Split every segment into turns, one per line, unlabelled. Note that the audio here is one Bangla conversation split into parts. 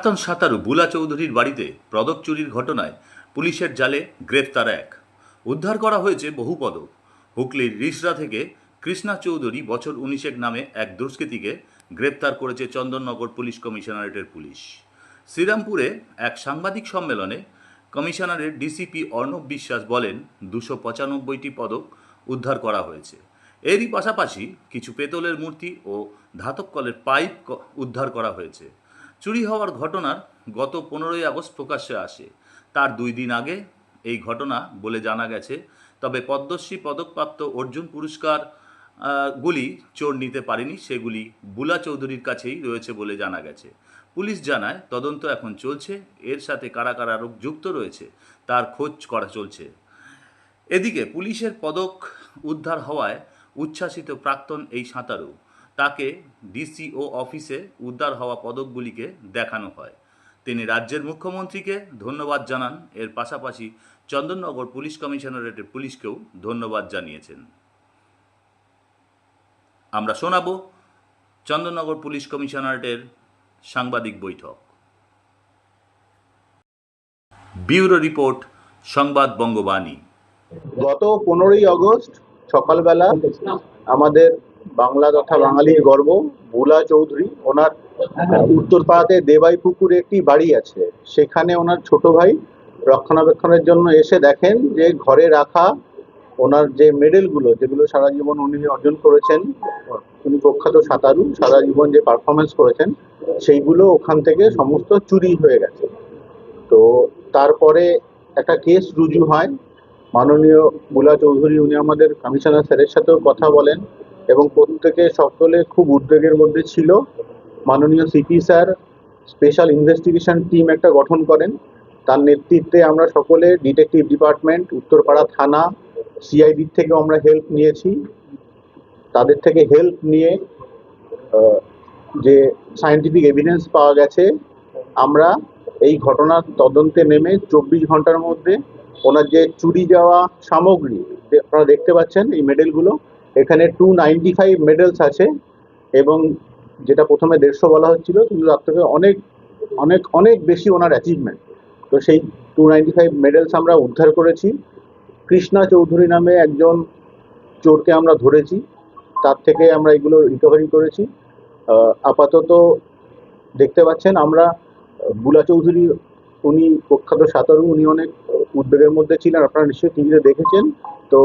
প্রাক্তন সাঁতারু বুলা চৌধুরীর বাড়িতে পদক চুরির ঘটনায় পুলিশের জালে গ্রেফতার এক। উদ্ধার করা হয়েছে বহু পদক। হুগলির রিসরা থেকে কৃষ্ণা চৌধুরী বছর উনিশেক নামে এক দুষ্কৃতীকে গ্রেপ্তার করেছে চন্দননগর পুলিশ কমিশনারেটের পুলিশ। শ্রীরামপুরে এক সাংবাদিক সম্মেলনে কমিশনারের ডিসিপি অর্ণব বিশ্বাস বলেন, দুশো পঁচানব্বইটি পদক উদ্ধার করা হয়েছে। এরই পাশাপাশি কিছু পেতলের মূর্তি ও ধাতব কলের পাইপ উদ্ধার করা হয়েছে। চুরি হওয়ার ঘটনার গত পনেরোই আগস্ট প্রকাশ্যে আসে। তার দুই দিন আগে এই ঘটনা বলে জানা গেছে। তবে পদ্মশ্রী পদকপ্রাপ্ত অর্জুন পুরস্কার গুলি চোর নিতে পারেনি, সেগুলি বুলা চৌধুরীর কাছেই রয়েছে বলে জানা গেছে। পুলিশ জানায়, তদন্ত এখন চলছে। এর সাথে কারা কারা যুক্ত রয়েছে, তার খোঁজ করা চলছে। এদিকে পুলিশের পদক উদ্ধার হওয়ায় উচ্ছ্বাসিত প্রাক্তন এই সাঁতারু তাকে ডিসিও অফিসে উদ্ধার হওয়া পদকগুলিকে দেখানো হয়। তিনি রাজ্যের মুখ্যমন্ত্রীকে ধন্যবাদ জানান। এর পাশাপাশি চন্দননগর পুলিশ কমিশনারেটের পুলিশকেও ধন্যবাদ জানিয়েছেন। আমরা শোনাবো চন্দননগর পুলিশ কমিশনারেটের সাংবাদিক বৈঠক। ব্যুরো রিপোর্ট, সংবাদ বঙ্গবাণী।
গত পনেরোই আগস্ট সকালবেলা আমাদের বাংলা তথা বাঙালির গর্ব। বুলা চৌধুরী ওনার উত্তরপাড়াতে দেবাই পুকুরে একটি বাড়ি আছে। সেখানে ওনার ছোট ভাই রক্ষণাবেক্ষণের জন্য এসে দেখেন যে ঘরে রাখা ওনার যে মেডেলগুলো যেগুলো সারা জীবন উনি অর্জন করেছেন উনি প্রখ্যাত সাঁতারু সারা জীবন যে পারফরমেন্স করেছেন সেইগুলো ওখান থেকে সমস্ত চুরি হয়ে গেছে। তো তারপরে একটা কেস রুজু হয়। মাননীয় বুলা চৌধুরী উনি আমাদের কমিশনার স্যারের সাথেও কথা বলেন। এবং প্রত্যেকে সকলে খুব উদ্বেগের মধ্যে ছিল। মাননীয় CP sir special investigation team একটা গঠন করেন। তার নেতৃত্বে আমরা সকলে ডিটেকটিভ ডিপার্টমেন্ট উত্তরপাড়া থানা সিআইডি থেকেও আমরা হেল্প নিয়েছি। তাদের থেকে হেল্প নিয়ে যে সায়েন্টিফিক এভিডেন্স পাওয়া গেছে, আমরা এই ঘটনার তদন্তে নেমে চব্বিশ ঘণ্টার মধ্যে ওনার যে চুরি যাওয়া সামগ্রী আপনারা দেখতে পাচ্ছেন এই মেডেলগুলো এখানে টু নাইনটি ফাইভ মেডেলস আছে এবং যেটা প্রথমে দেড়শো বলা হচ্ছিল, কিন্তু তার থেকে অনেক অনেক অনেক বেশি ওনার অ্যাচিভমেন্ট তো সেই টু নাইনটি ফাইভ মেডেলস আমরা উদ্ধার করেছি। কৃষ্ণা চৌধুরী নামে একজন চোরকে আমরা ধরেছি। তার থেকে আমরা এগুলো রিকভারি করেছি। আপাতত দেখতে পাচ্ছেন আমরা বুলা চৌধুরী, উনি প্রখ্যাত সাঁতারু, উনি অনেক উদ্বেগের মধ্যে ছিলেন, আপনারা নিশ্চয়ই টিভিতে দেখেছেন। তো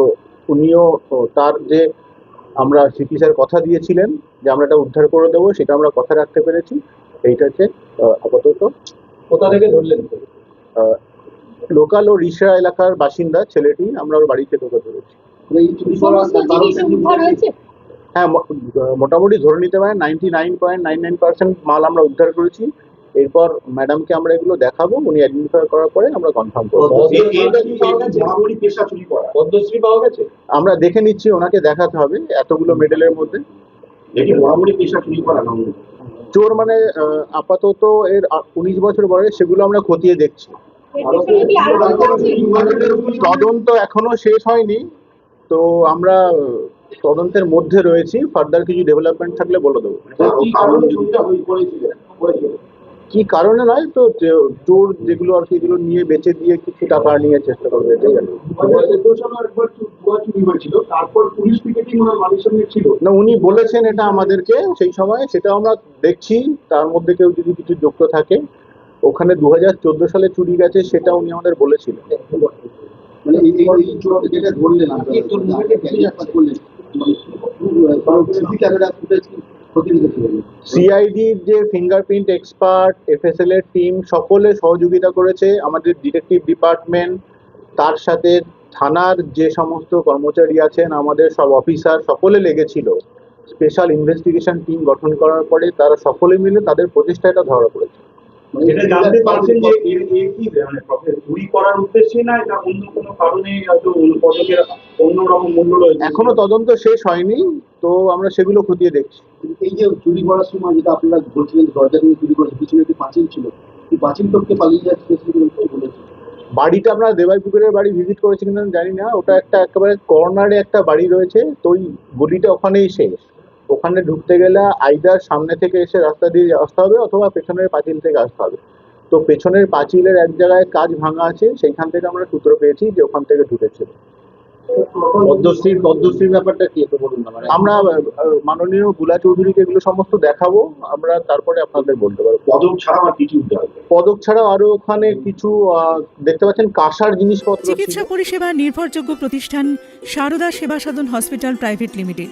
উনিও তার যে আমরা সিপি স্যার কথা দিয়েছিলেন যে আমরা এটা উদ্ধার করে দেবো সেটা আমরা কথা রাখতে পেরেছি। এইটা হচ্ছে আপাতত
কোথা থেকে ধরলেন?
লোকাল ও রিসরা এলাকার বাসিন্দা ছেলেটি আমরা ওর বাড়ি থেকে ওকে ধরেছি হ্যাঁ মোটামুটি ধরে নিতে পারেন ninety nine point nine nine percent মাল আমরা উদ্ধার করেছি। এরপর ম্যাডামকে আমরা এগুলো দেখাবো উনি আইডেন্টিফাই করার পরে আমরা কনফার্ম করব।
পদ্মশ্রী পাওয়া গেছে?
আমরা দেখে নিচ্ছি ওনাকে দেখাতে হবে এতগুলো মেডেলের মধ্যে।
চুরি
মানে আহ, আপাতত এর উনিশ বছর বয়স সেগুলো আমরা খতিয়ে দেখছি? তদন্ত এখনও শেষ হয়নি তো আমরা তদন্তের মধ্যে রয়েছি। ফার্দার কিছু ডেভেলপমেন্ট থাকলে বলে দেবো।
কি কারণে হয়ে
নয় তো চোর যেগুলো আর কি এগুলো নিয়ে বেচে দিয়ে কিছু টাকা নিয়ে চেষ্টা করবে এটাই আর না উনি বলেছেন এটা আমাদেরকে সেই সময় সেটা আমরা দেখছি তার মধ্যে কেউ যদি কিছু যুক্ত থাকে ওখানে দু হাজার চোদ্দ সালে চুরি গেছে সেটা উনি আমাদের বলেছিলেন
মানে যেটা ধরলেন
সিআইডির যে ফিঙ্গারপ্রিন্ট এক্সপার্ট এফএসএল এর টিম সকলে সহযোগিতা করেছে। আমাদের ডিটেকটিভ ডিপার্টমেন্ট তার সাথে থানার যে সমস্ত কর্মচারী আছেন আমাদের সব অফিসার সকলে লেগেছিল। স্পেশাল ইনভেস্টিগেশন টিম গঠন করার পরে তারা সকলে মিলে তাদের প্রচেষ্টা এটা ধরা পড়েছে।
যেটা জানতে পারছেন যে এর এর কি মানে চুরি করার উদ্দেশ্যে না এটা অন্য কোনো কারণে হয়তো পদকের অন্যরকম মূল্য রয়েছে?
এখনও তদন্ত শেষ হয়নি। তো আমরা সেগুলো খতিয়ে দেখছি।
এই যে চুরি করার সময় যেটা আপনারা বলছিলেন দরজা থেকে চুরি করেছে পিছনে একটি পাঁচিল ছিল। এই পাঁচিল টপকে পালিয়ে যাচ্ছে
বাড়িটা আমরা দেবাই পুকুরের বাড়ি ভিজিট করেছি কিনা জানি না। ওটা একটা একেবারে কর্নারে একটা বাড়ি রয়েছে। তো ওই গলিটা ওখানেই শেষ। ওখানে ঢুকতে গেলে আইদার সামনে থেকে এসে রাস্তা দিয়ে আসতে হবে অথবা পেছনের পাঁচিল থেকে আসতে হবে। তো পেছনের পাঁচিলের এক জায়গায় কাজ ভাঙা আছে। সেইখান থেকে আমরা সূত্র পেয়েছি যে ওখান থেকে ঢুকেছিল
পদ্মশ্রীর পদ্মশ্রীর ব্যাপারটা কি একটু বলুন না মানে?
আমরা মাননীয়গুলা চৌধুরীকে এগুলো সমস্ত দেখাবো আমরা তারপরে আপনাদের বলতে পারব।
পদক ছাড়াও আর কিছু
পদক ছাড়াও আরও ওখানে কিছু আহ, দেখতে পাচ্ছেন কাঁসার জিনিসপত্র
চিকিৎসা পরিষেবা নির্ভরযোগ্য প্রতিষ্ঠান Sarada Seva Sadhan hospital private limited.